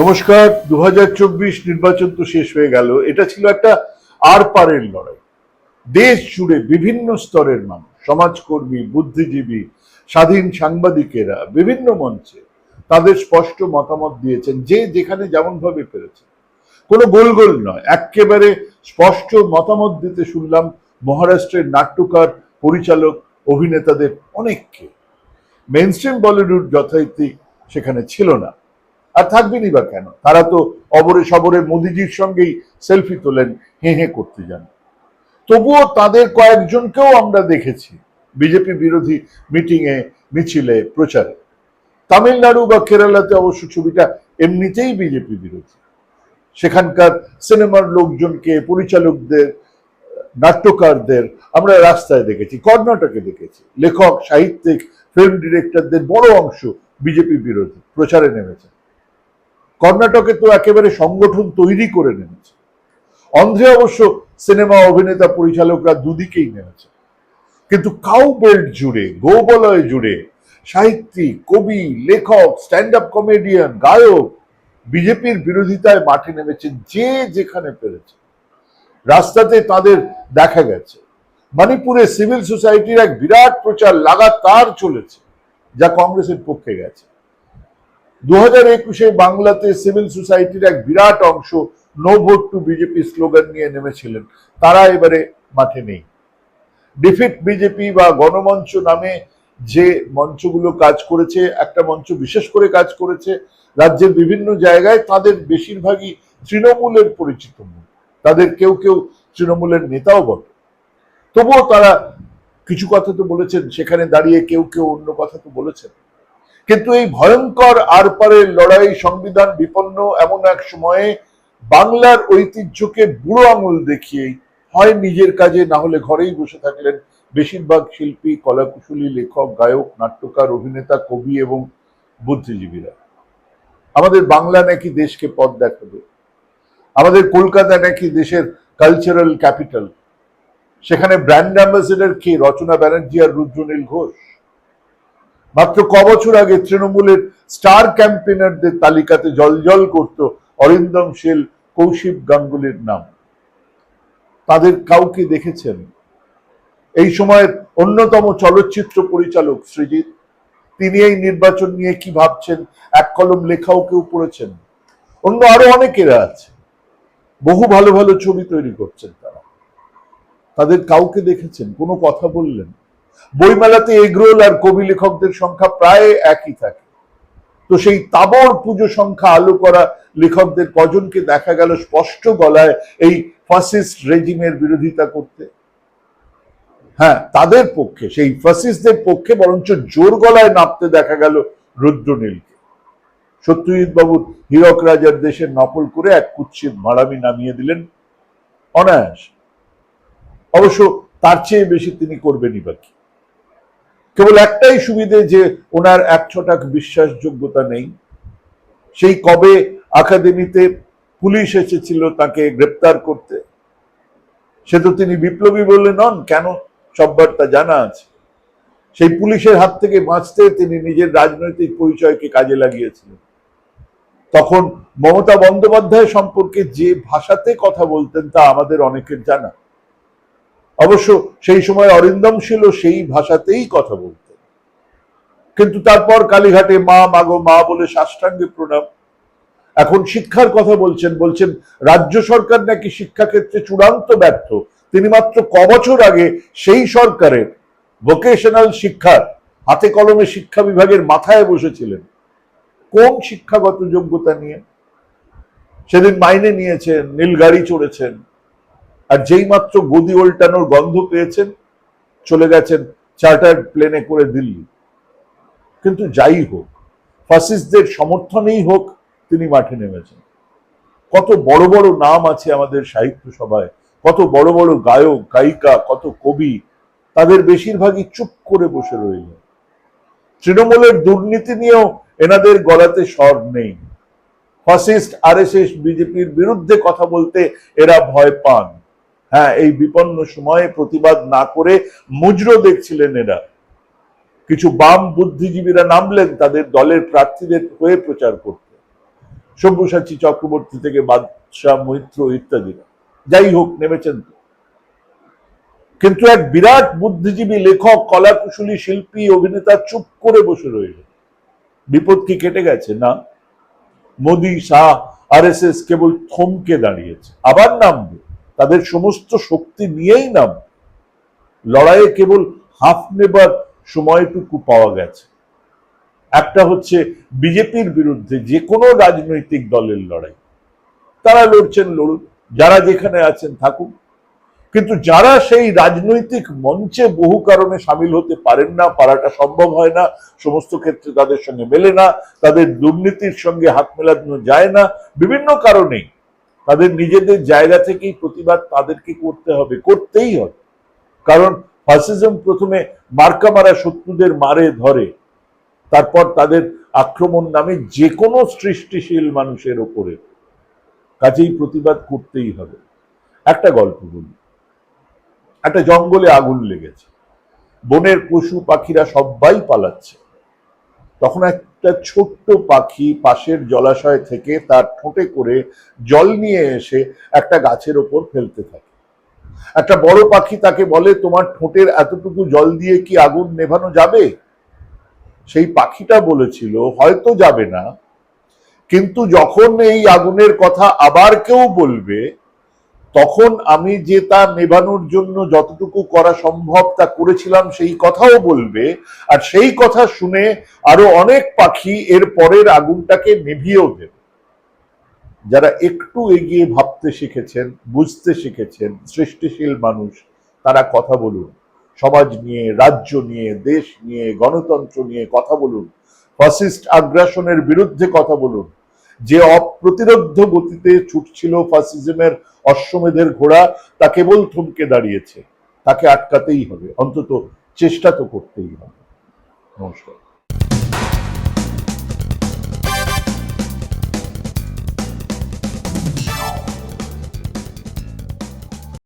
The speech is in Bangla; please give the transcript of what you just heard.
নমস্কার দু হাজার চব্বিশ নির্বাচন তো শেষ হয়ে গেল। এটা ছিল একটা আর পারের লড়াই। দেশ জুড়ে বিভিন্ন স্তরের মানুষ, সমাজকর্মী, বুদ্ধিজীবী, স্বাধীন সাংবাদিকেরা, বিভিন্ন মঞ্চে তাদের স্পষ্ট মতামত দিয়েছেন যে যেখানে যেমন ভাবে পেরেছে। কোনো গোল গোল নয় একেবারে স্পষ্ট মতামত দিতে শুনলাম মহারাষ্ট্রের নাট্যকার, পরিচালক, অভিনেতাদের অনেককে। মেনস্ট্রিম বলিউড যথারীতি সেখানে ছিল না। আর থাকবেনই বা কেন? তারা তো অবরে সবরে মোদিজির সঙ্গেই সেলফি তোলেন, হে হে করতে যান। তবুও তাদের কয়েকজনকেও আমরা দেখেছি, বিজেপি বিরোধী মিটিংয়ে মিছিলে, প্রচারে। তামিলনাড়ু বা কেরালাতে অবশ্য ছবিটা এমনিতেই বিজেপি বিরোধী। সেখানকার সিনেমার লোকজনকে, পরিচালকদের, নাট্যকারদের আমরা রাস্তায় দেখেছি, কর্ণাটকে দেখেছি। লেখক, সাহিত্যিক ফিল্ম ডিরেক্টরদের বড় অংশ বিজেপি বিরোধী, প্রচারে নেমেছে। কর্ণাটকে তো একেবারে সংগঠন তৈরি করে নেমেছে। অন্ধ্রে অবশ্য সিনেমা অভিনেতা পরিচালকরা দুদিকেই নেমেছে। কিন্তু কাউ বেল্ট জুড়ে, গোবলয় জুড়ে সাহিত্যিক, কবি, লেখক স্ট্যান্ড আপ কমেডিয়ান গায়ক বিজেপির বিরোধিতায় মাঠে নেমেছেন যে যেখানে পেরেছে। রাস্তাতে তাদের দেখা গেছে। মণিপুরে সিভিল সোসাইটির এক বিরাট প্রচার লাগাতার চলেছে, যা কংগ্রেসের পক্ষে গেছে। দু বাংলাতে সিভিল সোসাইটির এক বিরাট অংশ no vote to BJP slogan নিয়ে নেমেছিলেন। তারা এবারে মাঠে নেই। ডিফিট বিজেপি বা গণমঞ্চ নামে যে মঞ্চগুলো কাজ করেছে, একটা মঞ্চ বিশেষ করে কাজ করেছে, রাজ্যের বিভিন্ন জায়গায় তাদের বেশিরভাগই তৃণমূলের পরিচিত তাদের কেউ কেউ তৃণমূলের নেতাও বটে। তবুও তারা কিছু কথা তো বলেছেন, সেখানে দাঁড়িয়ে কেউ কেউ অন্য কথা তো বলেছেন। কিন্তু এই ভয়ঙ্কর আরপারের লড়াই সংবিধান বিপন্ন এমন এক সময়ে বাংলার ঐতিহ্যকে বুড়ো আঙুল দেখিয়েই হয় নিজের কাজে, না হলে ঘরেই বসে থাকলেন বেশিরভাগ শিল্পী, কলাকুশলী, লেখক, গায়ক, নাট্যকার, অভিনেতা, কবি এবং বুদ্ধিজীবীরা। আমাদের বাংলা নাকি দেশকে পথ দেখাবে। আমাদের কলকাতা নাকি দেশের কালচারাল ক্যাপিটাল সেখানে ব্র্যান্ড অ্যাম্বাসেডর কে রচনা ব্যানার্জি আর রুদ্রনীল ঘোষ। মাত্র ক বছর আগে তৃণমূলের স্টার ক্যাম্পেনারদের তালিকাতে জলজল করত অরিন্দম শীল কৌশিক গাঙ্গুলির নাম। তাদের কাউকে দেখেছেন? এই সময়ের অন্যতম চলচ্চিত্র পরিচালক সৃজিৎ, তিনি এই নির্বাচন নিয়ে কি ভাবছেন? এক কলম লেখাও কেউ পড়েছেন? অন্য আরও অনেকেরা আছে। বহু ভালো ভালো ছবি তৈরি করছেন তারা। তাদের কাউকে দেখেছেন? কোনো কথা বললেন? বইমেলাতে এগরোল আর কবি লেখকদের সংখ্যা প্রায় একই থাকে। তো সেই তাবর পুজো সংখ্যা আলো করা লেখকদের কজনকে দেখা গেল স্পষ্ট গলায় এই ফাসিস্ট রেজিমের বিরোধিতা করতে? হ্যাঁ তাদের পক্ষে, সেই ফাসিস্টদের পক্ষে বরঞ্চ জোর গলায় নামতে দেখা গেল রুদ্রনীলকে। সত্যজিৎ বাবুর হীরক রাজার দেশের নকল করে এক কুৎসিত ভাড়ামি নামিয়ে দিলেন অনায়াস। অবশ্য তার চেয়ে বেশি তিনি করবেনই বাকি কেবল একটাই সুবিধে যে ওনার এক ছটাক বিশ্বাসযোগ্যতা নেই। সেই কবে আকাদেমিতে পুলিশ এসেছিল তাকে গ্রেপ্তার করতে, সে তো তিনি বিপ্লবী বলে নন, কেন সববার তা জানা আছে। সেই পুলিশের হাত থেকে বাঁচতে তিনি নিজের রাজনৈতিক পরিচয়কে কাজে লাগিয়েছিলেন। তখন মমতা বন্দ্যোপাধ্যায় সম্পর্কে যে ভাষাতে কথা বলতেন তা আমাদের অনেকের জানা। অবশ্য সেই সময় অরিন্দম ছিল সেই ভাষাতেই কথা বলতেন। কিন্তু তারপর কালীঘাটে মা, মাগো, মা বলে সাষ্টাঙ্গে প্রণাম। এখন শিক্ষার কথা বলছেন বলছেন, রাজ্য সরকার নাকি শিক্ষাক্ষেত্রে চূড়ান্ত ব্যর্থ। তিনি মাত্র ক বছর আগে সেই সরকারের ভোকেশনাল শিক্ষার হাতে কলমে শিক্ষা বিভাগের মাথায় বসেছিলেন। কোন শিক্ষাগত যোগ্যতা নিয়ে? সেদিন মাইনে নিয়েছেন, নীলগাড়ি চড়েছেন আর যেই মাত্র গদি উল্টানোর গন্ধ পেয়েছেন, চলে গেছেন চার্টার্ড প্লেনে করে দিল্লি। কিন্তু যাই হোক ফাসিস্টদের সমর্থনেই হোক তিনি মাঠে নেমেছেন। কত বড় বড় নাম আছে আমাদের সাহিত্য সভায়, কত বড় বড় গায়ক, গায়িকা, কত কবি, তাদের বেশিরভাগই চুপ করে বসে রইল তৃণমূলের দুর্নীতি নিয়েও এনাদের গলাতে স্বর নেই। ফাসিস্ট আরএসএস বিজেপির বিরুদ্ধে কথা বলতে এরা ভয় পান। হ্যাঁ এই বিপন্ন সময়ে প্রতিবাদ না করে মুজরো দেখছিলেন এরা। কিছু বাম বুদ্ধিজীবীরা নামলেন তাদের দলের প্রার্থীদের হয়ে প্রচার করতে। সব্যসাচী চক্রবর্তী থেকে বাদশাহ মৈত্র ইত্যাদিরা যাই হোক, নেমেছেন তো। কিন্তু এক বিরাট বুদ্ধিজীবী লেখক, কলাকুশলী শিল্পী, অভিনেতা চুপ করে বসে রইলেন। বিপদ কি কেটে গেছে না? Modi, Shah R S S কেবল থমকে দাঁড়িয়েছে। আবার নামবে। তাদের সমস্ত শক্তি নিয়েই নাম। লড়াইয়ে কেবল হাফ নেবার সময়টুকু পাওয়া গেছে। একটা হচ্ছে বিজেপির বিরুদ্ধে যে কোনো রাজনৈতিক দলের লড়াই। তারা লড়ছেন, লড়ুন। যারা যেখানে আছেন, থাকুন। কিন্তু যারা সেই রাজনৈতিক মঞ্চে বহু কারণে সামিল হতে পারেন না, পারাটা সম্ভব হয় না, সমস্ত ক্ষেত্রে তাদের সঙ্গে মেলে না, তাদের দুর্নীতির সঙ্গে হাত মেলানো যায় না, বিভিন্ন কারণেই। তাদের নিজেদের জায়গা থেকেই প্রতিবাদ তাদেরকে করতে হবে, করতেই হবে। কারণ ফাসিজম প্রথমে মার্কা মারা শত্রুদের মারে ধরে, তারপর তাদের আক্রমণ নামে যে কোনো সৃষ্টিশীল মানুষের ওপরে। কাজেই প্রতিবাদ করতেই হবে। একটা গল্প বলি। একটা জঙ্গলে আগুন লেগেছে। বনের পশু পাখিরা সবাই পালাচ্ছে। তখন একটা ছোট্ট পাখি পাশের জলাশয় থেকে তার ঠোঁটে করে জল নিয়ে এসে একটা গাছের ওপর ফেলতে থাকে। একটা বড় পাখি তাকে বলে, তোমার ঠোঁটের এতটুকু জল দিয়ে কি আগুন নেভানো যাবে? সেই পাখিটা বলেছিল, হয়তো যাবে না। কিন্তু যখন এই আগুনের কথা আবার কেউ বলবে তখন আমি যে তা নেভানোর জন্য যতটুকু করা সম্ভব তা করেছিলাম, সেই কথাও বলবে। আর সেই কথা শুনে আরও অনেক পাখি এর পরের আগুনটাকে নিভিয়েও দেবে। যারা একটু এগিয়ে ভাবতে শিখেছেন, বুঝতে শিখেছেন, সৃষ্টিশীল মানুষ, তারা কথা বলুন। সমাজ নিয়ে, রাজ্য নিয়ে, দেশ নিয়ে, গণতন্ত্র নিয়ে কথা বলুন। ফাসিস্ট আগ্রাসনের বিরুদ্ধে কথা বলুন। যে অপ্রতিরোধ্য গতিতে ছুটছিল ফাসিজমের অশ্বমেধের ঘোড়া, তা কেবল থমকে দাঁড়িয়েছে। তাকে আটকাতেই হবে। অন্তত চেষ্টা তো করতেই হবে। নমস্কার।